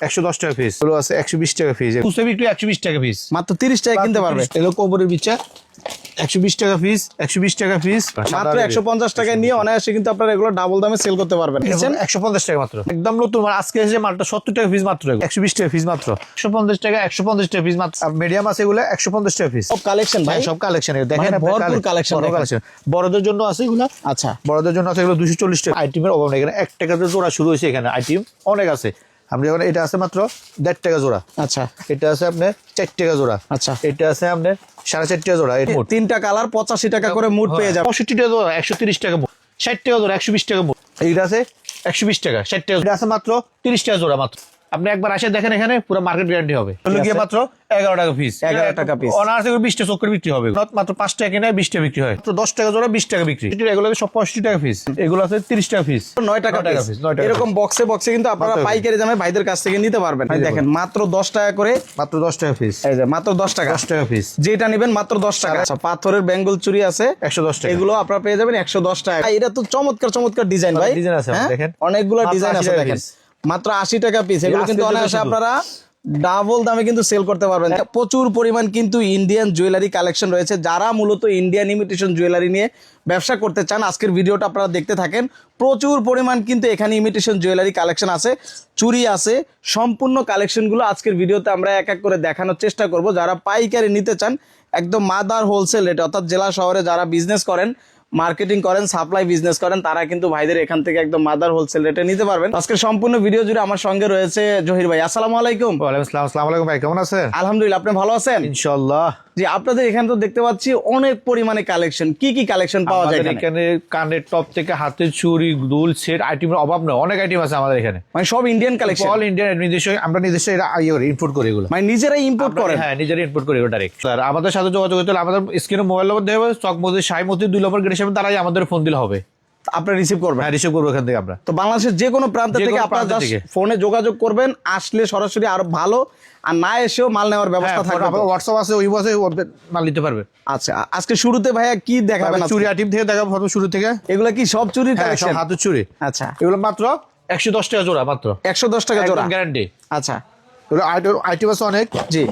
একশো দশ টাকা পিস এগুলো আছে একশো বিশ টাকা পিস খুচরা বিক্রি একশো বিশ টাকা পিস মাত্র তিরিশ টাকা কিনতে পারবে। এগুলো কোমরের বিচ্ছা একশো বিশ টাকা একশো বিশ টাকা মাত্র একশো পঞ্চাশ টাকায় নিয়ে অনায়াসে কিন্তু আপনারা এগুলো ডাবল দামে সেল করতে পারবেন। একশো পঞ্চাশ টাকা মাত্র। একদম নতুন আজকে এসে মালটা সত্তর টাকা মাত্র একশো বিশ টাকা মাত্র। একশো পঞ্চাশ টাকা একশো পঞ্চাশ টাকা মাত্র। মিডিয়াম আছে এগুলো একশো পঞ্চাশ টাকা পিস সব কালেকশন ভাই। সব কালেকশন দেখেন মানে আপনার ভরপুর কালে- collection বড় দেখেন। collection। বড়দের জন্য আছে এগুলো। আচ্ছা। বড়দের জন্য আছে এগুলো দুশো চল্লিশ টাকা। আইটেমের অভাব নেই। এখানে এক টাকাতে জোড়া শুরু হয়েছে এখানে। আইটেম অনেক আছে। আপনি যখন এটা আছে মাত্র দেড় টাকা জোড়া। আচ্ছা। এটা আছে আপনার চার টাকা জোড়া। আচ্ছা। এটা আছে আপনার সাড়ে চার টাকা জোড়া তিনটা কালার পঁচাশি টাকা করে মুঠ পেয়ে যাবে পঁয়ষট্টি টাকা জোড়া একশো তিরিশ টাকা ষাট টাকা জোড়া একশো বিশ টাকা এইটা আছে একশো বিশ টাকা ষাট টাকা এটা আছে মাত্র তিরিশ টাকা জোড়া মাত্র। আপনি একবার আসে দেখেন এখানে পুরো মার্কেট গ্যারান্টি হবে। গিয়ে মাত্র এগারো টাকা পিস 11 টাকা piece। অনার্স এগুলো বিশ টাকা চক্কর বিক্রি হবে। মাত্র পাঁচ টাকা কিনে বিশ টাকা বিক্রি হয়। মাত্র দশ টাকা জোড়া বিশ টাকা বিক্রি। এগুলো সব পঁয়ষট্টি টাকা পিস এগুলো আছে তিরিশ টাকা পিস নয় টাকা টাকা piece, নয় টাকা এরকম বক্সে বক্সে কিন্তু আপনারা পাইকারি দামে ভাইদের কাছ থেকে নিতে পারবেন। দেখেন মাত্র দশ টাকা করে মাত্র দশ টাকা পিস এই যে মাত্র দশ টাকা। দশ টাকা পিস যেটা নেবেন মাত্র দশ টাকা। আচ্ছা পাথরের বেঙ্গল চুরি আছে। একশো দশ টাকা। এগুলো আপনারা পেয়ে যাবেন একশো দশ টাকা। এটা তো চমৎকার চমৎকার ডিজাইন ভাই। ডিজাইন আছে, হ্যাঁ? দেখেন। অনেকগুলো ডিজাইন আছে দেখেন। মাত্র আশি টাকা পিস এগুলো কিন্তু অনায়াসে আপনারা ডাবল দামে কিন্তু সেল করতে পারবেন। প্রচুর পরিমাণ কিন্তু ইন্ডিয়ান জুয়েলারি কালেকশন রয়েছে। যারা মূলত ইন্ডিয়ান ইমিটেশন জুয়েলারি নিয়ে ব্যবসা করতে চান আজকের ভিডিওটা আপনারা দেখতে থাকেন। প্রচুর পরিমাণ কিন্তু এখানে ইমিটেশন জুয়েলারি কালেকশন আছে চুরি আছে সম্পূর্ণ কালেকশনগুলো আজকের ভিডিওতে আমরা এক এক করে দেখানোর চেষ্টা করব। যারা পাইকারি নিতে চান একদম মাদার হোলসেল রেটে অর্থাৎ জেলা শহরে যারা বিজনেস করেন মার্কেটিং করেন সাপ্লাই বিজনেস করেন তারা কিন্তু ভাইদের এখান থেকে একদম মাদার হোলসেল রেটে নিতে পারবেন। আজকে সম্পূর্ণ ভিডিও জুড়ে আমার সঙ্গে রয়েছে জহির ভাই। আসসালামু আলাইকুম। ওয়ালাইকুম আসসালাম। আসসালামু আলাইকুম ভাই কেমন আছেন? আলহামদুলিল্লাহ আপনি ভালো আছেন? ইনশাল্লাহ জি আপনাদের এখানে তো দেখতে পাচ্ছি অনেক পরিমাণে কালেকশন কি কি কালেকশন পাওয়া যায় এখানে? কানের টপ থেকে হাতের চুড়ি দুল সেট আইটেমের অভাব নয় অনেক আইটেম আছে আমাদের এখানে। মানে সব ইন্ডিয়ান কালেকশন অল ইন্ডিয়ান নিজস্ব আমরা নিজস্ব এটা ইয়ে করি ইম্পোর্ট করি এগুলো। মানে নিজেরাই ইম্পোর্ট করে হ্যাঁ নিজের ইম্পোর্ট করি ডাইরেক্ট স্যার আমাদের সাথে যোগাযোগ করতে হলে আমাদের স্ক্রিনে মোবাইল নম্বর দেওয়া হবে চক মধ্যে সাই মধ্যে দুই নম্বর গেটে সামনে তারাই আমাদের ফোন দিলে হবে। আপনি রিসিভ করবেন। হ্যাঁ রিসিভ করব এখান থেকে আমরা। তো বাংলাদেশের যে কোনো প্রান্ত থেকে আপনারা। ফোনে যোগাযোগ করবেন আসলে সরাসরি আরও ভালো আর না এসেও মাল নেওয়ার ব্যবস্থা থাকবে তো। হোয়াটসঅ্যাপ আছে ওই আছে মাল নিতে পারবে। আচ্ছা আজকে শুরুতে ভাইয়া কি দেখাবেন চুরি আইটেম থেকে দেখাবো প্রথম শুরু থেকে। এগুলা কি সব চুরির হ্যাঁ সব হাতের চুরি। আচ্ছা। এগুলো মাত্র একশো দশ টাকা জোড়া মাত্র। একশো দশ টাকা জোড়া? গ্যারান্টি আচ্ছা। এগুলো আইটেম আছে অনেক। জি।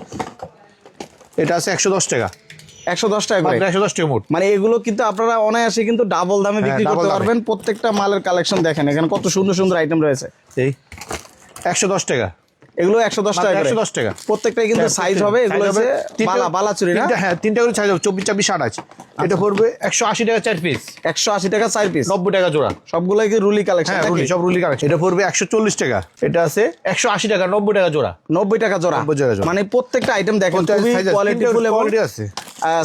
এটা আছে একশো দশ টাকা। একশো দশ টাকা করে একশো দশ টাকা মোট। মানে এগুলো কিন্তু আপনারা অনায়াসে কিন্তু ডাবল দামে বিক্রি হ্যাঁ, করতে পারবেন। প্রত্যেকটা মালের কালেকশন দেখেন এখানে কত সুন্দর সুন্দর আইটেম রয়েছে। এই একশো দশ টাকা। এগুলো একশো দশ টাকা একশো দশ টাকা। প্রত্যেকটাই কিন্তু হ্যাঁ, সাইজ হবে। এগুলো size হচ্ছে তিনটা- বালা বালা চুরি না? হ্যাঁ তিনটা করে সাইজ হবে। চব্বিশ ছাব্বিশ এটা পড়বে একশো আশি টাকা চার পিস একশো আশি টাকা চার পিস নব্বই টাকা জোড়া। সবগুলোই কি রুলি কালেকশন হ্যাঁ রুলি সব রুলি এটা পড়বে একশো চল্লিশ টাকা। এটা আছে একশো আশি টাকা নব্বই টাকা জোড়া। নব্বই টাকা জোড়া। 90 টাকা জোড়া। মানে প্রত্যেকটা আইটেম দেখেন খুবই আছে,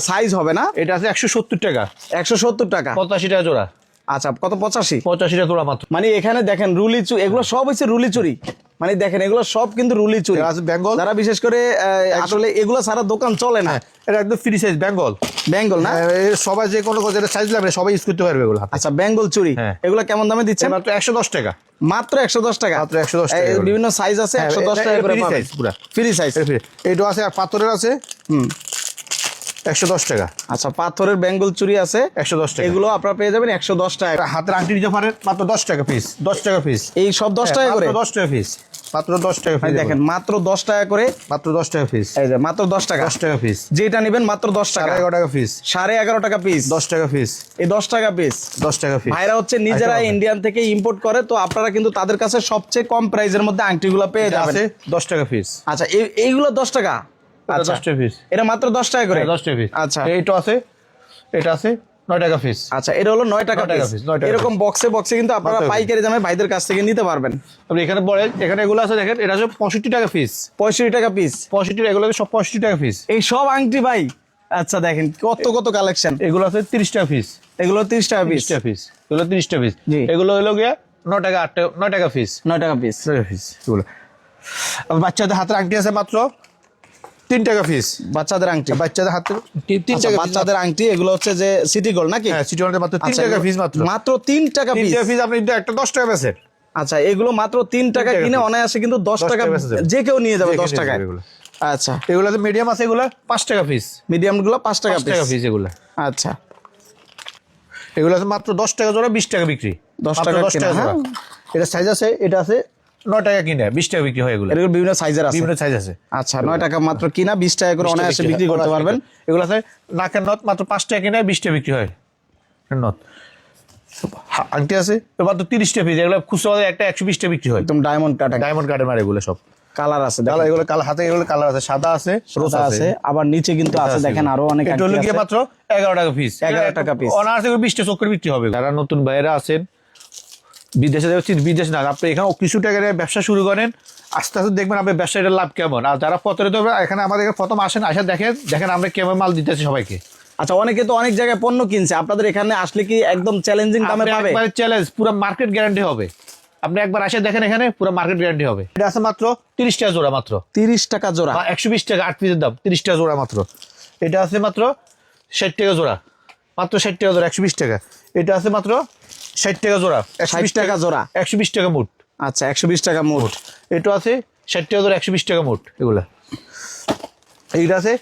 সাইজ হবে না। এটা আছে একশো সত্তর টাকা। একশো সত্তর টাকা। পঁচাশি টাকা জোড়া। আচ্ছা কত পঁচাশি? পঁচাশি টাকা জোড়া মাত্র। মানে এখানে দেখেন রুলি চুরি এগুলো সব হচ্ছে রুলি চুরি। মানে দেখেন এগুলো সব কিন্তু রুলি চুরি। আছে বেঙ্গল। যারা বিশেষ করে আসলে এগুলো সারা দোকান চলে না। এটা একদম ফ্রি সাইজ বেঙ্গল। বেঙ্গল না? সবাই যে কোনো যেটা সাইজ লাগবে সবাই ইউজ করতে পারবে এগুলো। আচ্ছা বেঙ্গল চুরি। হ্যাঁ। এগুলো কেমন দামে দিচ্ছেন? মাত্র একশো দশ টাকা। মাত্র একশো দশ টাকা? মাত্র 110 টাকা বিভিন্ন সাইজ আছে হ্যাঁ, একশো দশ টাকা এটা করে free ফ্রি সাইজ এটা আছে আর পাথরের আছে। হুম। একশো দশ টাকা আচ্ছা পাথরের বেঙ্গল চুরি আছে একশো দশ টাকা এগুলো আপনারা পেয়ে যাবেন একশো দশ টাকা হাতের আংটি পারেন মাত্র দশ টাকা পিস দশ টাকা পিস এই সব দশ টাকা করে দশ টাকা পিস মাত্র দশ টাকা পিস দেখেন মাত্র দশ টাকা করে মাত্র দশ টাকা পিস এই যে মাত্র দশ টাকা দশ টাকা পিস যেটা নেবেন মাত্র দশ টাকা এগারো টাকা পিস সাড়ে এগারো টাকা পিস দশ টাকা পিস এই দশ টাকা পিস দশ টাকা পিস ভাইরা হচ্ছে নিজেরা ইন্ডিয়ান থেকে ইম্পোর্ট করে তো আপনারা কিন্তু তাদের কাছে সবচেয়ে কম প্রাইসের মধ্যে আংটিগুলো পেয়ে যাবেন দশ টাকা পিস আচ্ছা এই- এইগুলো দশ টাকা আচ্ছা দশ টাকা পিস এটা মাত্র দশ টাকা করে দশ টাকা পিস আচ্ছা এইটা আছে এটা আছে নয় টাকা পিস আচ্ছা এটা হলো নয় টাকা টাকা নয় এরকম বক্সে বক্সে কিন্তু আপনারা পাইকারি দামে ভাইদের কাছ থেকে নিতে পারবেন আপনি এখানে বলেন এখানে এগুলো আছে দেখেন এটা আছে পঁয়ষট্টি টাকা পিস পঁয়ষট্টি টাকা পিস পঁয়ষট্টি এগুলো সব পঁয়ষট্টি টাকা পিস এই সব আংটি ভাই আচ্ছা দেখেন কত কত কালেকশন এগুলো আছে তিরিশ টাকা পিস এগুলো তিরিশ টাকা পিস টাকা পিস এগুলো তিরিশ টাকা পিস জি। এগুলো হলো গিয়ে নয় টাকা আট টাকা নয় টাকা পিস নয় টাকা পিস পিস এগুলো বাচ্চাদের হাতের আংটি আছে মাত্র তিন টাকা পিস বাচ্চাদের আংটি। বাচ্চাদের হাতে তিন আচ্ছা, টাকা বাচ্চাদের আংটি এগুলো হচ্ছে যে সিটি গোল্ড নাকি? হ্যাঁ সিটি ওয়ানের মাত্র তিন আচ্ছা, টাকা পিস মাত্র। মাত্র তিন টাকা পিস পিস আপনি একটা দশ টাকা বেচেন আচ্ছা এগুলো মাত্র তিন টাকা কিনে অনায়াসে কিন্তু দশ টাকা। যে কেউ নিয়ে যাবে দশ টাকায়। এগুলো। আচ্ছা। এগুলো মিডিয়াম আছে এগুলো? পাঁচ টাকা পিস মিডিয়ামগুলো পাঁচ টাকা টাকা পিস এগুলো। আচ্ছা। এগুলো আছে মাত্র দশ টাকা জোড়া বিশ টাকা বিক্রি। দশ টাকা দশ টাকা হ্যাঁ। এটা সাইজ আছে এটা আছে নয় টাকা কিনে বিশ টাকা বিক্রি হয় এগুলো। বিভিন্ন সাইজের আছে। বিভিন্ন সাইজ আছে। আচ্ছা নয় টাকা মাত্র কিনা বিশ টাকা করে অনায়াসে বিক্রি করতে পারবেন। এগুলো আছে নাকের নথ মাত্র পাঁচ টাকা কিনে বিশ টাকা বিক্রি হয়। নথ। আংটি আছে তো মাত্র তিরিশ টাকা পিস এগুলো খুচরা বাজারে একটা একশো বিশ টাকা বিক্রি হয়। একদম ডায়মন্ড কাটা ডায়মন্ড মার এগুলো সব। কালার আছে কালার এগুলো কালার হাতে এগুলো কালার আছে। সাদা আছে রোজ আছে। আবার নিচে কিন্তু আছে দেখেন আরও অনেক এটা হলো গিয়ে মাত্র এগারো টাকা পিস 11 টাকা পিস অনার্স এগুলো বিশটা চক্কর বিক্রি হবে। যারা নতুন বাইরে আছেন বিদেশে যাচ্ছি বিদেশ না। আপনি এখানে কিছু টাকা ব্যবসা শুরু করেন আস্তে আস্তে দেখবেন আপনার ব্যবসাটা লাভ কেমন। আর যারা প্রতারিত হবে এখানে আমাদের প্রথম আসেন আসা দেখেন দেখেন আমরা কেমন মাল দিতেছি সবাইকে। আচ্ছা অনেকে তো অনেক জায়গায় পণ্য কিনছে। আপনাদের এখানে আসলে কি একদম চ্যালেঞ্জিং দামে পাবে? চ্যালেঞ্জ পুরো মার্কেট গ্যারান্টি হবে। আপনি একবার আসে দেখেন এখানে পুরো মার্কেট গ্যারান্টি হবে। এটা আছে মাত্র তিরিশ টাকা জোড়া মাত্র। তিরিশ টাকা জোড়া। একশো বিশ টাকা আট পিসের দাম তিরিশ টাকা জোড়া মাত্র। এটা আছে মাত্র ষাট টাকা জোড়া। মাত্র ষাট টাকা জোড়া একশো বিশ টাকা। এটা আছে মাত্র ষাট টাকা জোড়া। বিশ টাকা জোড়া। একশো বিশ টাকা মুট। আচ্ছা একশো বিশ টাকা মোট। এটা আছে ষাট টাকা জোড়া একশো বিশ টাকা মুট এগুলা। এইটা আছে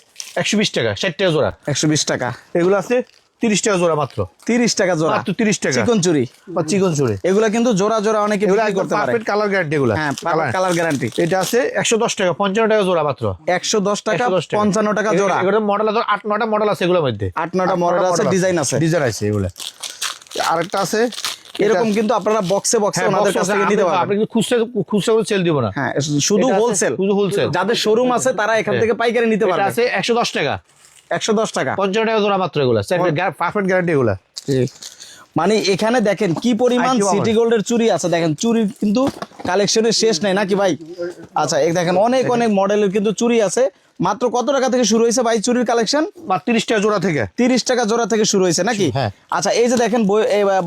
একশো বিশ টাকা ষাট টাকা জোড়া। একশো বিশ টাকা। এগুলো আছে তিরিশ টাকা জোড়া মাত্র। তিরিশ টাকা জোড়া। মাত্র তিরিশ টাকা। চিকন চুরি। বা চিকন চুড়ে এগুলা কিন্তু জোড়া জোড়া অনেকে বিক্রি করতে পারে। পারফেক্ট কালার গ্যারান্টি এগুলো। হ্যাঁ কালার গ্যারান্টি এটা আছে একশো দশ টাকা পঞ্চান্ন টাকা জোড়া মাত্র। একশো দশ টাকা 110 টাকা। পঞ্চান্ন টাকা জোড়া। এগুলো মডেল আছে আট নটা মডেল আছে এগুলোর মধ্যে। আট নটা মডেল আছে ডিজাইন আছে। ডিজাইন আছে এগুলো। আরেকটা আছে। এরকম কিন্তু আপনারা বক্সে বক্সে ওনাদের কাছ থেকে নিতে আপনি পারবেন। কিন্তু খুচরা খুচরা করে সেল দিব না। হ্যাঁ শুধু হোলসেল শুধু wholesale। যাদের শোরুম আছে তারা এখান থেকে পাইকারি নিতে এটা পারবে। আছে একশো দশ টাকা। একশো দশ টাকা। পঞ্চান্ন টাকা জোড়া মাত্র এগুলো। পারফেক্ট গ্যারান্টি এগুলো। মানে এখানে দেখেন কি পরিমাণ সিটি গোল্ডের চুরি আছে। দেখেন চুরির কিন্তু কালেকশনের শেষ নাই নাকি ভাই? আচ্ছা এই দেখেন অনেক অনেক মডেলের কিন্তু চুরি আছে। মাত্র কত টাকা থেকে শুরু হয়েছে ভাই চুরির কালেকশন তিরিশ টাকা জোড়া থেকে। তিরিশ টাকা জোড়া থেকে শুরু হয়েছে নাকি? হ্যাঁ। আচ্ছা এই যে দেখেন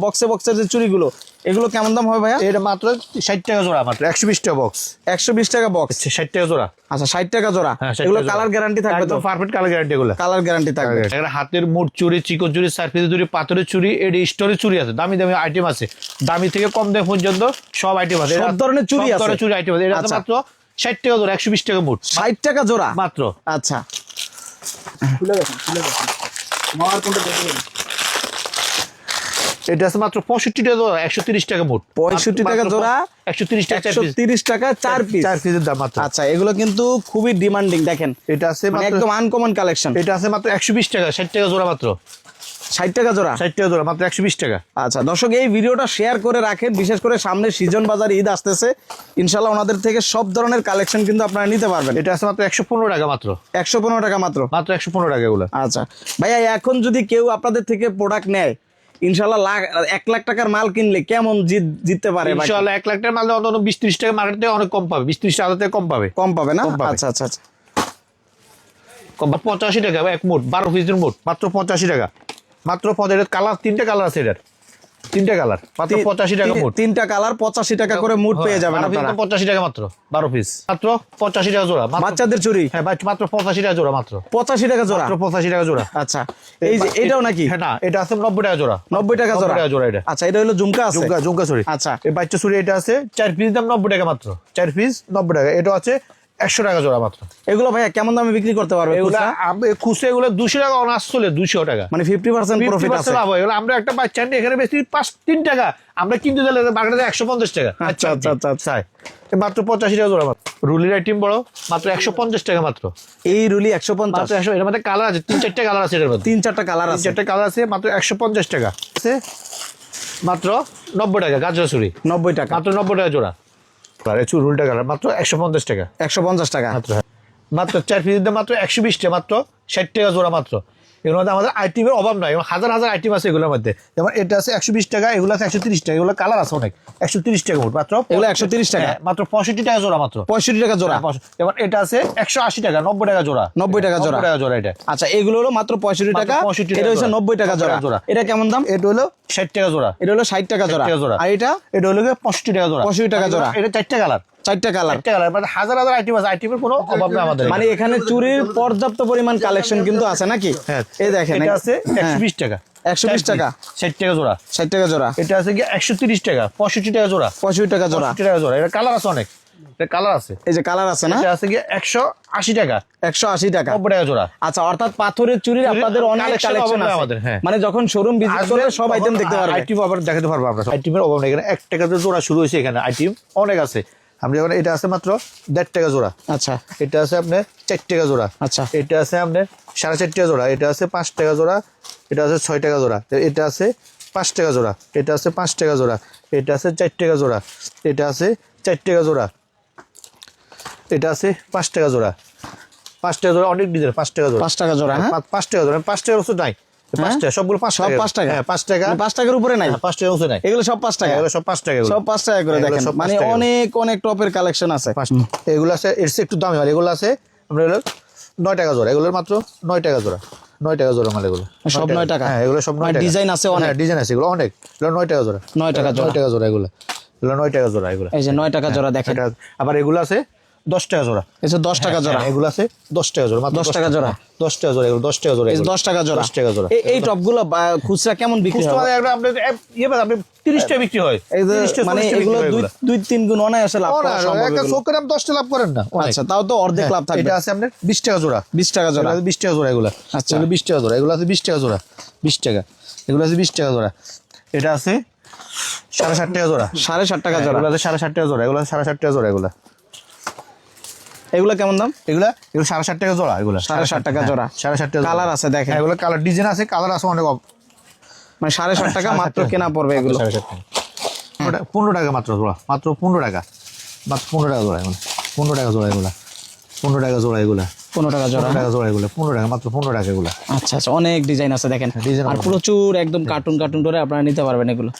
বক্সে বক্সের যে চুরিগুলো এগুলো কেমন দাম হবে ভাইয়া? এটা মাত্র ষাট টাকা জোড়া মাত্র একশো বিশ টাকা বক্স একশো বিশ টাকা বক্স ষাট টাকা জোড়া। আচ্ছা ষাট টাকা জোড়া। হ্যাঁ 60 এগুলো কালার গ্যারান্টি থাকবে তো? পারফেক্ট কালার গ্যারান্টি এগুলো। কালার গ্যারান্টি থাকবে। হাতের মুঠ চুরি চিকন চুরি সার্ফিস চুরি পাথরের চুরি এর স্টোরের চুরি আছে। দামি দামি আইটেম আছে। দামি থেকে কম দাম পর্যন্ত সব আইটেম আছে। সব এটা- ধরনের সব আছে? ধরনের চুরি আইটেম আছে। এটা আচ্ছা। মাত্র ষাট টাকা জোড়া একশো বিশ টাকা মুঠ ষাট টাকা জোড়া? মাত্র। আচ্ছা। এটা আছে মাত্র পঁয়ষট্টি টাকা জোড়া একশো তিরিশ টাকা মুঠ 65 টাকা জোড়া, একশো তিরিশ টাকা একশো তিরিশ টাকা চার পিস চার পিসের দাম মাত্র। আচ্ছা এগুলো কিন্তু খুবই ডিমান্ডিং দেখেন। এটা আছে মানে একদম আনকমন কালেকশন এটা আছে মাত্র একশো বিশ টাকা ষাট টাকা জোড়া মাত্র। ষাট টাকা জোড়া? ষাট টাকা জোড়া মাত্র একশো বিশ টাকা। আচ্ছা দর্শক এই ভিডিওটা শেয়ার করে রাখেন বিশেষ করে সামনে সিজন বাজার ঈদ আসতেছে। ইনশাল্লাহ ওনাদের থেকে সব ধরনের কালেকশন কিন্তু আপনারা নিতে পারবেন। এটা আছে মাত্র একশো পনেরো টাকা মাত্র। একশো পনেরো টাকা মাত্র? মাত্র একশো পনেরো টাকা এগুলো। আচ্ছা ভাইয়া এখন যদি কেউ আপনাদের থেকে প্রোডাক্ট নেয় ইনশাল্লাহ লাখ এক লাখ টাকার মাল কিনলে কেমন জিত জিততে পারে বা ইনশাআল্লাহ এক লাখ টাকার মাল অন্তত বিশ ত্রিশ টাকা মার্কেট থেকে অনেক কম পাবে বিশ ত্রিশ টাকা থেকে কম পাবে। কম পাবে না? আচ্ছা আচ্ছা আচ্ছা। পঁচাশি টাকা এক মোট বারো পিসের মোট মাত্র পঁচাশি টাকা। মাত্র পঁচাশি কালার তিনটে কালার আছে এটার তিনটে কালার মাত্র পঁচাশি টাকা মোট। তিনটা কালার পঁচাশি টাকা করে মুড পেয়ে যাবেন পঁচাশি টাকা মাত্র বারো পিস। মাত্র পঁচাশি টাকা জোড়া মাত্র- বাচ্চাদের চুরি? হ্যাঁ মাত্র পঁচাশি টাকা জোড়া মাত্র। পঁচাশি টাকা জোড়া? মাত্র পঁচাশি টাকা জোড়া। আচ্ছা এই যে এটাও নাকি? হ্যাঁ না এটা আছে নব্বই টাকা জোড়া। নব্বই টাকা জোড়া? টাকা জোড়া এটা। আচ্ছা এটা হলো ঝুমকা আছে? জুমকা জুমকা ছুরি আচ্ছা। এই বাচ্চা ছুরি এটা আছে চার পিস দাম নব্বই টাকা মাত্র। চার পিস নব্বই টাকা এটা আছে একশো টাকা জোড়া মাত্র। এগুলো ভাইয়া কেমন দামে বিক্রি করতে পারবে এগুলা খুচরা? এগুলো দুশো টাকা অনার্স চলে দুশো টাকা। মানে ফিফটি পার্সেন্ট প্রফিট আছে। লাভ হয়। আমরা একটা বাচ্চা আনতে এখানে বেশি পাঁচ তিন টাকা। আমরা কিনতে দিলে মার্কেটে একশো পঞ্চাশ টাকা। আচ্ছা, আচ্ছা, আচ্ছা, আচ্ছা। মাত্র পঁচাশি টাকা জোড়া মাত্র। রুলির আইটেম বড় মাত্র একশো পঞ্চাশ টাকা মাত্র। এই রুলি একশো পঞ্চাশ। একশো এর মধ্যে কালার আছে তিন চারটে কালার আছে এর মধ্যে। তিন চারটা কালার আছে। চারটে কালার আছে মাত্র একশো পঞ্চাশ টাকা। মাত্র নব্বই টাকা গাজর ছুরি। নব্বই টাকা। মাত্র নব্বই টাকা জোড়া। কালার মাত্র একশো পঞ্চাশ টাকা। একশো পঞ্চাশ টাকা। মাত্র হ্যাঁ। মাত্র চার পিসের মাত্র একশো বিশ টাকা মাত্র ষাট টাকা জোড়া মাত্র। এগুলোর মধ্যে আমাদের আইটেমের অভাব নয় হাজার হাজার আইটেম আছে এগুলোর মধ্যে। যেমন এটা আছে একশো বিশ টাকা এগুলো আছে একশো তিরিশ টাকা এগুলো কালার আছে অনেক। একশো তিরিশ টাকা মোট মাত্র এগুলো 130 টাকা? হ্যাঁ, মাত্র পঁয়ষট্টি টাকা জোড়া মাত্র। পঁয়ষট্টি টাকা জোড়া। যেমন এটা আছে একশো আশি টাকা নব্বই টাকা জোড়া। 90 টাকা জোড়া। টাকা জোড়া এটা। আচ্ছা এগুলো হলো মাত্র পঁয়ষট্টি টাকা। 65 টাকা এটা হচ্ছে নব্বই টাকা 90 জোড়া। জোড়া। এটা কেমন দাম? এটা হলো ষাট টাকা জোড়া। এটা হলো ষাট টাকা জোড়া। জোড়া। আর এটা? এটা হলো পঁয়ষট্টি টাকা জোড়া। 65 টাকা জোড়া। এটা চারটে কালার চারটা কালার কালার মানে হাজার হাজার আইটেম আছে আইটেমের কোনো অভাব নেই আমাদের মানে এখানে। চুরির পর্যাপ্ত পরিমাণ কালেকশন কিন্তু আছে নাকি? হ্যাঁ। এই দেখেন এটা আছে হ্যাঁ। টাকা। 120 টাকা। ষাট টাকা জোড়া। টাকা জোড়া। এটা আছে টাকা পঁয়ষট্টি টাকা জোড়া। পঁয়ষট্টি টাকা জোড়া। পঁয়ষট্টি টাকা জোড়া। এটা কালার আছে অনেক। এটা কালার আছে। এই যে কালার আছে না? এটা আছে একশো আশি টাকা। একশো আশি টাকা। জোড়া। আচ্ছা অর্থাৎ পাথরের চুরির আপনাদের অনেক কালেকশন আছে। আমাদের, হ্যাঁ। মানে যখন শোরুম ভিজিট সব আইটেম দেখতে পারবে। আইটেম আবার দেখাতে পারব আমরা আইটেমের অভাব নেই এখানে টাকা জোড়া শুরু হয়েছে এখানে আইটেম অনেক আছে। আপনি যখন এটা আছে মাত্র দেড় টাকা জোড়া আচ্ছা এটা আছে আপনার চার টাকা জোড়া আচ্ছা এটা আছে আপনার সাড়ে চার টাকা জোড়া এটা আছে পাঁচ টাকা জোড়া এটা আছে ছয় টাকা জোড়া এটা আছে পাঁচ টাকা জোড়া এটা আছে পাঁচ টাকা জোড়া এটা আছে চার টাকা জোড়া এটা আছে চার টাকা জোড়া এটা আছে পাঁচ টাকা জোড়া পাঁচ টাকা জোড়া অনেক ডিজাইন পাঁচ টাকা জোড়া পাঁচ টাকা জোড়া হ্যাঁ পাঁচ- টাকা জোড়া পাঁচ টাকার ওষুধ নাই হ্যাঁ? টাকা সবগুলো পাঁচ সব পাঁচ টাকা? হ্যাঁ পাঁচ টাকা। পাঁচ টাকার উপরে নাই? হ্যাঁ, পাঁচ টাকার ওষুধ নাই। এগুলো সব পাঁচ টাকা? এগুলো সব পাঁচ টাকা সব পাঁচ টাকা করে দেখেন। মানে অনেক অনেক টপের কালেকশন আছে। পাঁচ এগুলো আছে এর একটু দামি মাল এগুলো আছে আমরা নয় টাকা জোড়া। এগুলোর মাত্র নয় টাকা জোড়া। নয় টাকা জোড়া মাল এগুলো। সব নয় টাকা? হ্যাঁ এগুলো সব নয় মানে ডিজাইন আছে অনেক? হ্যাঁ ডিজাইন আছে এগুলো অনেক। এগুলো নয় টাকা জোড়া। নয় টাকা। নয় টাকা জোড়া এগুলো। এগুলো নয় টাকা জোড়া এগুলো। এই যে নয় টাকা জোড়া দেখেন। এটা আবার এগুলো আছে দশ টাকা জোড়া যে দশ টাকা জোড়া হ্যাঁ, এগুলো আছে দশ টাকা জোড়া দশ টাকা জোড়া? হ্যাঁ, দশ টাকা জোড়া এগুলো দশ টাকা জোড়া। দশ টাকা জোড়া দশ টাকা জোড়া এই- টপগুলো খুচরা কেমন বিক্রি হয় মানে আপনি ইয়ে আপনি তিরিশ টাকা বিক্রি হয় এই যে 30 টাকা, মানে এগুলো দুই তিন গুণ অনায়াসে লাভ করা সম্ভব একটা এগুলো। চোখের দশটা লাভ করেন না আচ্ছা তাও তো অর্ধেক লাভ হ্যাঁ, থাকবে এটা আছে আপনার বিশ টাকা জোড়া বিশ টাকা জোড়া বিশ টাকা জোড়া এগুলো আচ্ছা। বিশ টাকা জোড়া এগুলো আছে বিশ টাকা জোড়া বিশ টাকা এগুলো আছে বিশ টাকা জোড়া এটা আছে সাড়ে ষাট টাকা জোড়া সাড়ে ষাট টাকা জোড়া আছে সাড়ে ষাট টাকা জোড়া এগুলো সাড়ে ষাট টাকা জোড়া এগুলো এগুলো কেমন দাম? এগুলা এগুলো সাড়ে ষাট টাকা জোড়া এগুলো। সাড়ে ষাট টাকা জোড়া। হ্যাঁ, সাড়ে ষাট টাকা কালার আছে দেখেন। হ্যাঁ, এগুলো কালার ডিজাইন আছে কালার আছে অনেক মানে সাড়ে ষাট টাকা মাত্র কেনা পড়বে এগুলো। সাড়ে ষাট টাকা। পনেরো টাকা মাত্র জোড়া মাত্র পনেরো টাকা। মাত্র পনেরো টাকা জোড়া এগুলো। পনেরো টাকা জোড়া এগুলা। পনেরো টাকা জোড়া এগুলা। পনেরো টাকা জোড়া। টাকা জোড়া এগুলো। পনেরো টাকা মাত্র পনেরো টাকা এগুলো। আচ্ছা আচ্ছা অনেক ডিজাইন আছে দেখেন। ডিজাইন আর প্রচুর একদম কার্টুন কার্টুন করে আপনারা নিতে পারবেন এগুলো।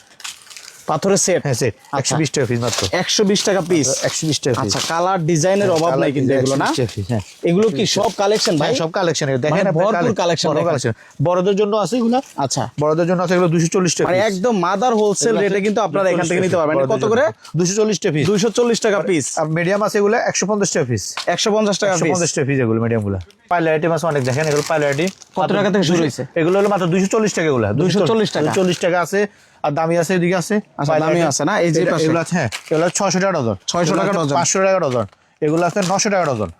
পাথরের সেট হ্যাঁ সেট একশো বিশ টাকা পিস মাত্র। একশো বিশ টাকা পিস একশো বিশ টাকা আচ্ছা কালার ডিজাইনের অভাব নাই কিন্তু এগুলো না? হ্যাঁ। এগুলো কি সব কালেকশন ভাই? ভাই সব কালেকশন দেখেন মানে ভরপুর কালে- collection বড় দেখেন। collection। বড়দের জন্য আছে এগুলো? আচ্ছা। বড়দের জন্য আছে এগুলো দুশো চল্লিশ টাকা মানে একদম মাদার হোলসেল রেটে কিন্তু আপনারা এখান থেকে নিতে পারবেন। কত করে? দুশো চল্লিশ টাকা পিস দুইশো চল্লিশ টাকা পিস আর মিডিয়াম আছে এগুলো একশো পঞ্চাশ টাকা পিস একশো পঞ্চাশ টাকা একশো পিস পঞ্চাশ টাকা পিস এগুলো মিডিয়ামগুলো পাইলে আইটেম আছে অনেক দেখেন এগুলো পাইলে আইটেম কত টাকা থেকে শুরু হয়েছে? এগুলো হলো মাত্র দুইশো চল্লিশ টাকা এগুলো। 240 টাকা। চল্লিশ টাকা আছে। আর দামি আছে এদিকে আছে? আচ্ছা, দামি আছে না? এই যে। এগুলো আছে হ্যাঁ। এগুলো ছয়শো টাকা ডজন 600 টাকা ডজন। পাঁচশো টাকা ডজন এগুলো আছে নশো টাকা ডজন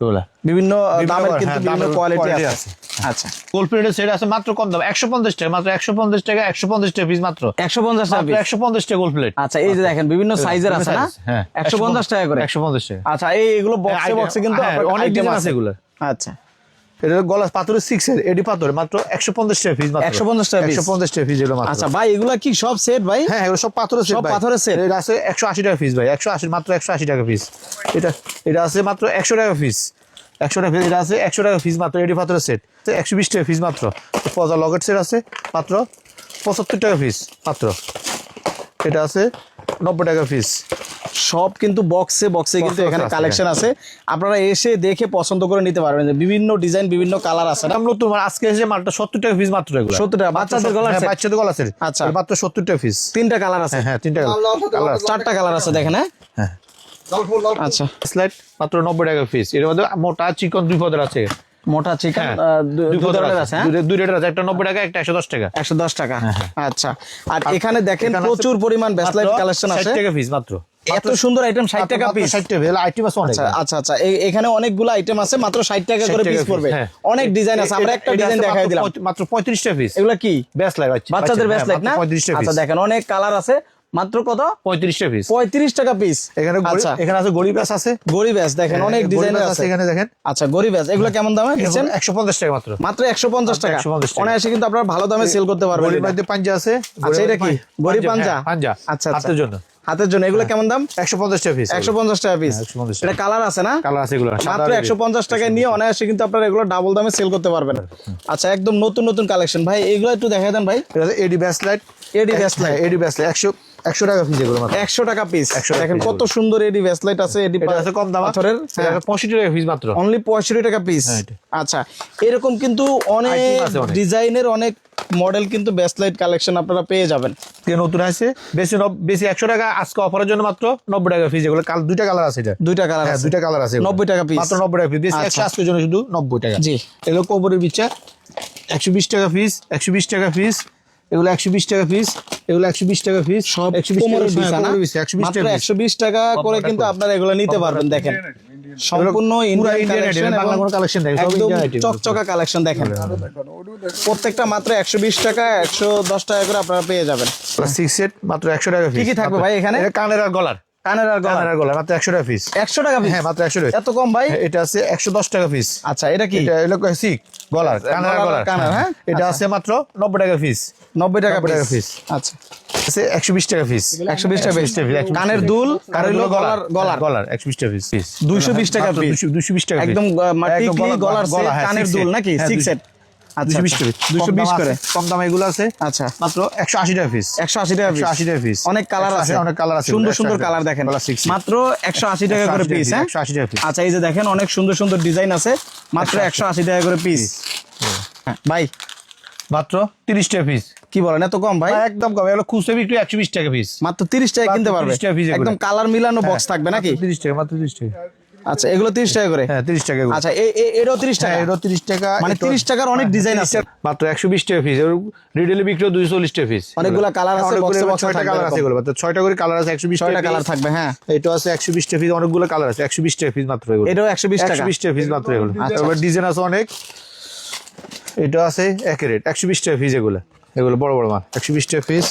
এগুলা। বিভিন্ন দামের হ্যাঁ, কিন্তু বিভিন্ন কোয়ালিটি আছে। আচ্ছা। প্লেটের সেট আছে মাত্র কম দাম। একশো পঞ্চাশ টাকা মাত্র একশো পঞ্চাশ টাকা একশো পঞ্চাশ টাকা পিস মাত্র। একশো পঞ্চাশ টাকা। একশো পঞ্চাশ টাকা প্লেট আচ্ছা এই যে দেখেন বিভিন্ন সাইজের আছে না? হ্যাঁ। একশো পঞ্চাশ টাকা করে। একশো পঞ্চাশ টাকা। আচ্ছা এই এগুলো বক্সে বক্সে কিন্তু হ্যাঁ, অনেক ডিজাইন আছে এগুলো আচ্ছা। এটা গলা পাথরের সিক্স এর এডি পাথর মাত্র একশো পঞ্চাশ টাকা পিস মাত্র। 150 টাকা একশো পঞ্চাশ টাকা পিস এগুলো আচ্ছা ভাই এগুলা কি সব সেট ভাই? হ্যাঁ এগুলো সব পাথরের সব পাথরের set? এটা আছে একশো আশি টাকা পিস ভাই। একশো আশি মাত্র একশো আশি টাকা পিস এটা এটা আছে মাত্র একশো টাকা পিস একশো টাকা পিস এটা আছে একশো টাকা পিস মাত্র এডি পাথরের সেট একশো বিশ টাকা পিস মাত্র। পজা লগেট সেট আছে মাত্র পঁচাত্তর টাকা পিস মাত্র। এটা আছে নব্বই টাকা পিস সব কিন্তু বক্সে বক্সে কিন্তু এখানে কালেকশন আছে। আপনারা এসে দেখে পছন্দ করে নিতে পারবেন। যে বিভিন্ন ডিজাইন বিভিন্ন কালার আছে। না দাম নতুন আজকে এসে মালটা সত্তর টাকা পিস মাত্র এগুলো। 70 টাকা, বাচ্চাদের গলার হ্যাঁ, বাচ্চাদের গলা সেট আচ্ছা। মাত্র সত্তর টাকা পিস তিনটা কালার আছে। হ্যাঁ হ্যাঁ তিনটা কালার চারটা কালার আছে দেখেন হ্যাঁ? হ্যাঁ। আচ্ছা। স্লাইড মাত্র নব্বই টাকা পিস এর মধ্যে মোটা চিকন দুই পদের আছে। মোটা চিকেন হ্যাঁ। দুই আছে। হ্যাঁ? দুই- দুই রেটের আছে। একটা নব্বই টাকা একটা একশো দশ টাকা। একশো দশ টাকা। আচ্ছা। আর এখানে দেখেন প্রচুর পরিমাণ ব্যাসলাইট কালেকশন আছে। টাকা পিস মাত্র। এত সুন্দর আইটেম ষাট টাকা পিস ষাট টাকা আইটেম আছে অনেক আচ্ছা আচ্ছা আচ্ছা এখানে অনেকগুলো আইটেম আছে মাত্র ষাট টাকা করে পিস পড়বে। হ্যাঁ। অনেক ডিজাইন আছে আমরা একটা ডিজাইন দেখাই দিলাম। মাত্র পঁয়ত্রিশটা পিস এগুলা কি? ব্যাস লাইট বাচ্চাদের ব্যাসলাইট না? আচ্ছা দেখেন অনেক কালার আছে মাত্র কত? পঁয়ত্রিশটা পিস পঁয়ত্রিশ টাকা পিস এখানে আচ্ছা। এখানে আছে গড়ি ব্যাস আছে। গরিব ব্যাস দেখেন অনেক ডিজাইন আছে। এখানে দেখেন। আচ্ছা গরিব ব্যাস এগুলো কেমন দামে দিচ্ছেন? একশো পঞ্চাশ টাকা মাত্র। মাত্র একশো পঞ্চাশ টাকা। 150 টাকা। অনায়াসে কিন্তু আপনারা ভালো দামে সেল করতে পারবেন। পাঞ্জা আছে। আচ্ছা এটা কি? গরিব পাঞ্জা? হ্যাঁ, পাঞ্জা আচ্ছা আচ্ছা। হাতের জন্য। হাতের জন্য। এগুলো কেমন দাম? একশো পঞ্চাশ টাকা পিস একশো পঞ্চাশ টাকা পিস এটা কালার আছে না? কালার আছে এগুলো মাত্র একশো পঞ্চাশ টাকায় নিয়ে অনায়াসে কিন্তু আপনারা এগুলো ডাবল দামে সেল করতে পারবেন। আচ্ছা একদম নতুন নতুন কালেকশন ভাই এগুলো একটু দেখাই দেন ভাই। এডি ব্যাস লাইট এডি ব্যাস লাইট এডি ব্যাস লাইট একশো একশো টাকা পিস এগুলো একশো টাকা পিস 100 টাকা দেখেন কত সুন্দর এডি ব্যাস লাইট আছে এডি আছে কম দাম। পাথরের। হ্যাঁ। পঁয়ষট্টি টাকা পিস মাত্র। অনলি পঁয়ষট্টি টাকা পিস হ্যাঁ, আচ্ছা এরকম কিন্তু অনেক। ডিজাইনের অনেক? মডেল কিন্তু ব্যাস লাইট কালেকশন আপনারা পেয়ে যাবেন। দিয়ে নতুন আছে বেশি বেশি একশো টাকা আজকে অফারের জন্য মাত্র নব্বই টাকা পিস এগুলো কাল দুইটা কালার আছে এটা। দুইটা কালার হ্যাঁ আছে। দুইটা কালার আছে নব্বই টাকা piece। মাত্র নব্বই টাকা পিস বেশি আচ্ছা। একশো আজকের জন্য শুধু নব্বই টাকা। জি। এগুলো কোমরের বিচ্ছা একশো বিশ টাকা পিস একশো বিশ টাকা পিস এগুলো একশো বিশ টাকা পিস এগুলো একশো বিশ টাকা পিস সব একশো বিশ টাকা বিছানা একশো বিশ টাকা একশো বিশ টাকা করে কিন্তু আপনারা এগুলো নিতে পারবেন দেখেন। সম্পূর্ণ কালেকশন একদম চকচকা কালেকশন দেখেন। প্রত্যেকটা মাত্র একশো বিশ টাকা একশো দশ টাকা করে আপনারা পেয়ে যাবেন। সিক্স সেট মাত্র একশো টাকা কি কি থাকবে ভাই এখানে? কানের আর গলার। কানের আর গলার? মাত্র টাকা পিস একশো টাকা piece? হ্যাঁ মাত্র একশো টাকা এত কম ভাই? এটা আছে টাকা পিস আচ্ছা এটা কি? এটা সিক গলার কানাডার গলার, গলার কানার, হ্যাঁ? এটা আছে মাত্র নব্বই টাকা পিস নব্বই টাকা টাকা পিস আচ্ছা। আছে টাকা পিস একশো বিশ টাকা পিস কানের দুল আর গলার গলার। গলার একশো বিশ টাকা পিস 220 টাকা piece। দুশো বিশ টাকা একদম একদম গলার গলা, হ্যাঁ, কানের দুল নাকি? হ্যাঁ, সিক্স সেট আচ্ছা দুশো বিশ টাকা করে কম দামে এগুলো আছে আচ্ছা মাত্র একশো আশি টাকা পিস একশো আশি টাকা পিস 180 টাকা piece। অনেক কালার আছে অনেক colour আছে। সুন্দর সুন্দর কালার দেখেন মাত্র একশো আশি টাকা করে পিস হ্যাঁ 180 টাকা piece। আচ্ছা এই যে দেখেন অনেক সুন্দর সুন্দর ডিজাইন আছে মাত্র একশো আশি টাকা করে পিস ভাই মাত্র তিরিশ টাকা পিস কি বলেন এত কম ভাই একদম কম এগুলো খুচরা বিক্রি একশো বিশ টাকা পিস মাত্র তিরিশ টাকা কিনতে পারবে একদম কালার মিলানো বক্স থাকবে নাকি তিরিশ টাকা মাত্র তিরিশ টাকা আচ্ছা এগুলো তিরিশ টাকা করে? হ্যাঁ তিরিশ টাকা এগুলো। আচ্ছা এটাও তিরিশ টাকা? হ্যাঁ এটাও তিরিশ টাকা মানে এটাও- 30 টাকার অনেক হ্যাঁ, design 30 আছে। মাত্র একশো বিশ টাকা পিস রিটেলে বিক্রি দুইশো চল্লিশ টাকা পিস অনেকগুলা colour আছে, ছয়টা কালার আছে এগুলো। মাত্র ছয়টা করে কালার আছে একশো বিশ ছয়টা টাকা কালার থাকবে হ্যাঁ। এটা আছে একশো বিশ টাকা পিস অনেকগুলো কালার আছে। একশো বিশ টাকা পিস মাত্র এগুলো। এটাও একশো বিশ টাকা। একশো বিশ টাকা পিস মাত্র এগুলো। আচ্ছা, তারপর ডিজাইন আছে অনেক। এটা আছে একই রেট। একশো বিশ টাকা পিস এগুলো। এগুলো বড় বড় মাল। একশো বিশ টাকা পিস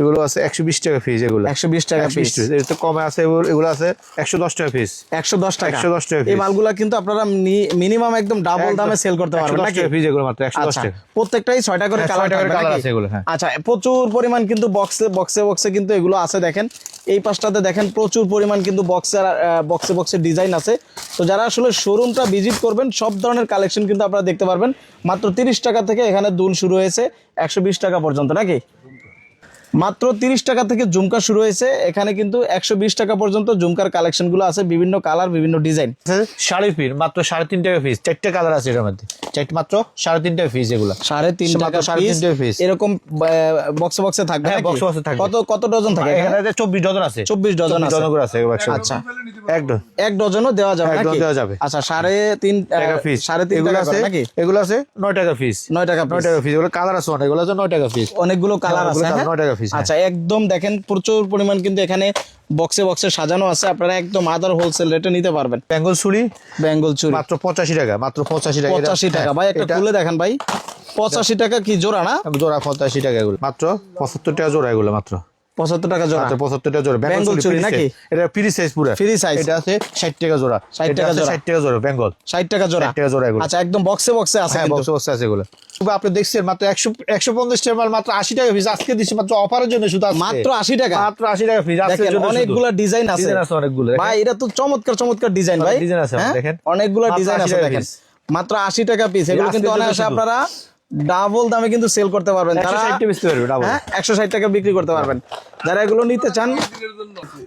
এগুলো আছে একশো বিশ টাকা পিস এগুলো। একশো বিশ টাকা একশো পিস এটা কমে আছে এগুলো আছে একশো দশ টাকা পিস একশো দশ টাকা। 110 টাকা এই। মালগুলা কিন্তু আপনারা মিনিমাম একদম ডাবল দামে সেল করতে পারবেন নাকি? পিস এগুলো মাত্র একশো দশ আচ্ছা। টাকা। প্রত্যেকটাই ছয়টা করে হ্যাঁ, কালার ছয়টা করে আছে এগুলো, হ্যাঁ। আচ্ছা প্রচুর পরিমাণ কিন্তু বক্সে বক্সে বক্সে কিন্তু এগুলো আছে দেখেন। এই পাশটাতে দেখেন প্রচুর পরিমাণ কিন্তু বক্সের বক্সে বক্সে ডিজাইন আছে। তো যারা আসলে শোরুমটা ভিজিট করবেন সব ধরনের কালেকশন কিন্তু আপনারা দেখতে পারবেন। মাত্র তিরিশ টাকা থেকে এখানে দুল শুরু হয়েছে একশো বিশ টাকা পর্যন্ত নাকি? মাত্র তিরিশ টাকা থেকে জুমকা শুরু হয়েছে। এখানে কিন্তু একশো বিশ টাকা পর্যন্ত ঝুমকার কালেকশনগুলো আছে, বিভিন্ন কালার বিভিন্ন ডিজাইন শাড়ি পিস মাত্র সাড়ে তিন টাকা পিস চারটে কালার আছে এটার মধ্যে। চারটে মাত্র সাড়ে তিন টাকা এগুলো। সাড়ে তিন টাকা সাড়ে তিন piece, এরকম বক্সে বক্সে থাকবে নাকি? box box এ থাকবে। কত কত ডজন থাকে? এখানে এখানে? চব্বিশ ডজন আছে। 24 ডজন আছে। ডজন করে আছে আচ্ছা। এক ডজন এক ডজনও দেওয়া যাবে নাকি? দেওয়া যাবে। আচ্ছা সাড়ে তিন টাকা আহ, পিস সাড়ে তিন এগুলো আছে? নাকি? এগুলো আছে? নয় টাকা পিস নয় টাকা নয় টাকা পিস এগুলো কালার আছে অনেক। এগুলো আছে নয় টাকা পিস অনেকগুলো কালার হ্যাঁ, আছে হ্যাঁ? নয় টাকা piece, হ্যাঁ। আচ্ছা একদম দেখেন প্রচুর পরিমাণ কিন্তু এখানে বক্সে বক্সে সাজানো আছে। আপনারা একদম আদার হোলসেল রেটে নিতে পারবেন। বেঙ্গল চুড়ি বেঙ্গল চুরি মাত্র পঁচাশি টাকা মাত্র পঁচাশি টাকা। পঁচাশি টাকা। হ্যাঁ, ভাই একটা খুলে দেখেন ভাই। পঁচাশি টাকা কি জোড়া না? জোড়া পঁচাশি টাকা এগুলো। মাত্র পঁচাত্তর টাকা জোড়া এগুলো মাত্র। পঁচাত্তর টাকা জোড়া। পঁচাত্তর টাকা জোড়া। বেঙ্গল বেঙ্গল চুড়ি চুড়ি নাকি? নাকি? এটা ফ্রি সাইজ পুরো। Free size। এটা আছে ষাট টাকা জোড়া। 60 টাকা জোড়া। ষাট টাকা জোড়া বেঙ্গল ষাট টাকা জোড়া। টাকা জোড়া এগুলো। আচ্ছা একদম বক্সে বক্সে আছে হ্যাঁ বক্সে বক্সে আছে এগুলো। আপনি দেখছেন মাত্র একশো একশো পঞ্চাশ টাকা মাত্র আশি টাকা পিস আজকে দিচ্ছি মাত্র অফারের জন্য শুধু মাত্র আশি টাকা? মাত্র আশি টাকা দেখেন অনেকগুলো ডিজাইন আছে। অনেকগুলো ভাই এটা তো চমৎকার চমৎকার ডিজাইন ভাই। ডিজাইন আছে, হ্যাঁ? দেখেন। অনেকগুলো ডিজাইন আছে দেখেন। মাত্র আশি টাকা পিস এগুলো কিন্তু অনায়াসে আপনারা ডাবল দামে কিন্তু সেল করতে পারবেন। তারা। হ্যাঁ একশো ষাট টাকা বিক্রি করতে পারবেন। যারা এগুলো নিতে চান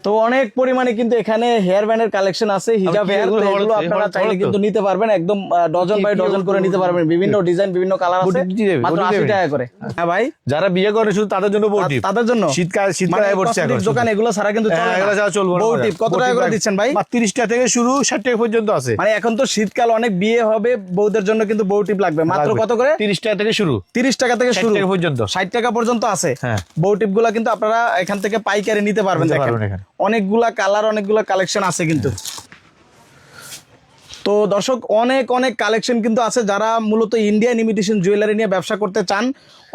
তো অনেক পরিমাণে কিন্তু এখানে হেয়ার ব্যান্ডের কালেকশন আছে হিজাব হেয়ার এগুলো আপনারা চাইলে কিন্তু নিতে পারবেন একদম ডজন বাই ডজন করে নিতে পারবেন বিভিন্ন ডিজাইন বিভিন্ন কালার আছে। মাত্র বডি আশি দেবে। টাকা করে। হ্যাঁ ভাই যারা বিয়ে করে শুধু তাদের জন্য বউ টিপ। তাদের জন্য। শীতকাল শীতকাল মানে পড়ছে এখন। দোকান এগুলো ছাড়া কিন্তু চলে হ্যাঁ, না। এগুলো ছাড়া চলবে না। বউ টিপ কত টাকা করে দিচ্ছেন ভাই? মাত্র 30 টাকা থেকে শুরু 60 টাকা পর্যন্ত আছে। মানে এখন তো শীতকাল অনেক বিয়ে হবে বউদের জন্য কিন্তু বউ টিপ লাগবে। মাত্র কত করে? 30 টাকা থেকে শুরু। তিরিশ টাকা থেকে 60 শুরু। টাকা পর্যন্ত। ষাট টাকা পর্যন্ত আছে। হ্যাঁ। বউ টিপ কিন্তু আপনারা এখান থেকে পাইকারি নিতে পারবেন দেখেন। অনেকগুলা কালার অনেকগুলা কালেকশন আছে কিন্তু। তো দর্শক অনেক অনেক কালেকশন কিন্তু আছে যারা মূলত ইন্ডিয়ান ইমিটেশন জুয়েলারি নিয়ে ব্যবসা করতে চান।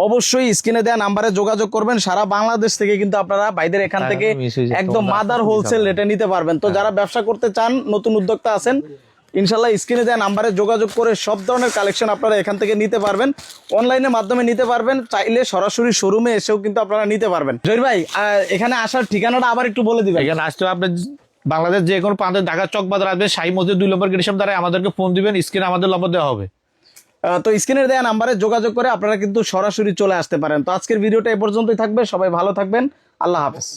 অবশ্যই স্ক্রিনে দেওয়া নাম্বারে যোগাযোগ করবেন। সারা বাংলাদেশ থেকে কিন্তু আপনারা ভাইদের এখান হ্যাঁ, থেকে হয়ে একদম মাদার হোলসেল। রেটে নিতে পারবেন। তো যারা ব্যবসা করতে চান নতুন উদ্যোক্তা আছেন ইনশাল্লাহ স্ক্রিনে দেওয়া নাম্বারে যোগাযোগ করে সব ধরনের কালেকশন আপনারা এখান থেকে নিতে পারবেন। অনলাইনের মাধ্যমে নিতে পারবেন চাইলে সরাসরি শোরুমে এসেও কিন্তু আপনারা নিতে পারবেন। জহির ভাই এখানে আসার ঠিকানাটা আবার একটু বলে দিবেন। এখানে আসতে আপনি বাংলাদেশ যে কোনো প্রান্তে ঢাকা চক বাজার আসবেন শাহী মসজিদ দুই নম্বর গেটের সামনে দাঁড়ায় আমাদেরকে ফোন দিবেন স্ক্রিনে আমাদের নম্বর দেওয়া হবে। তো স্ক্রিনের দেওয়া নাম্বারে যোগাযোগ করে আপনারা কিন্তু সরাসরি চলে আসতে পারেন। তো আজকের ভিডিওটা এ পর্যন্তই থাকবে সবাই ভালো থাকবেন আল্লাহ হাফেজ।